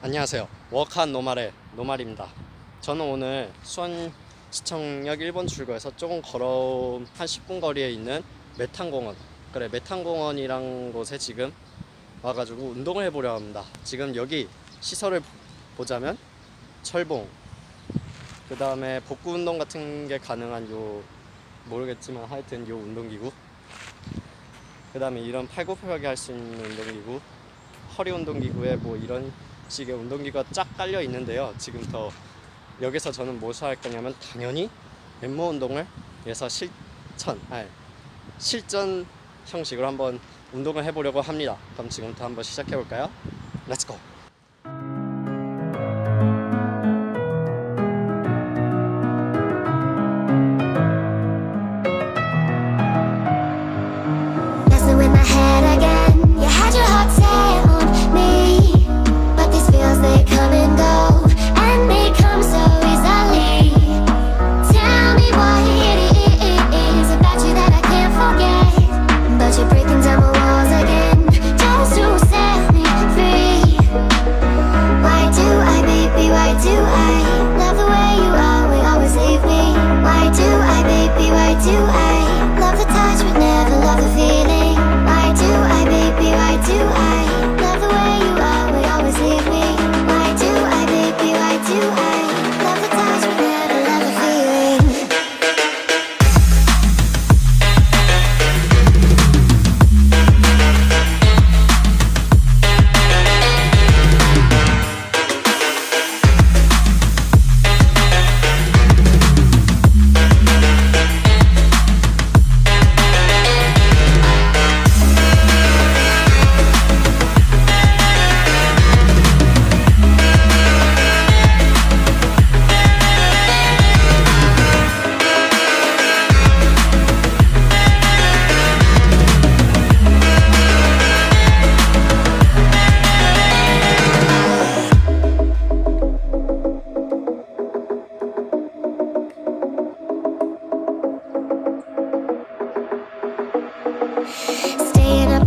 안녕하세요. 워크한 노말의 노말입니다. 저는 오늘 수원 시청역 1번 출구에서 조금 걸어 한 10분 거리에 있는 메탄공원. 그래 메탄공원이란 곳에 지금 와가지고 운동을 해보려 합니다. 지금 여기 시설을 보자면 철봉, 그 다음에 복구 운동 같은 게 가능한 요 모르겠지만 하여튼 요 운동기구, 그 다음에 이런 팔굽혀펴기 할 수 있는 운동기구, 허리 운동기구에 뭐 이런 식의 운동기구가 쫙 깔려 있는데요. 지금부터 여기서 저는 무엇을 할 거냐면 당연히 맨모 운동을 해서 실천, 아니, 실전 형식으로 한번 운동을 해보려고 합니다. 그럼 지금부터 한번 시작해 볼까요? 렛츠고! Staying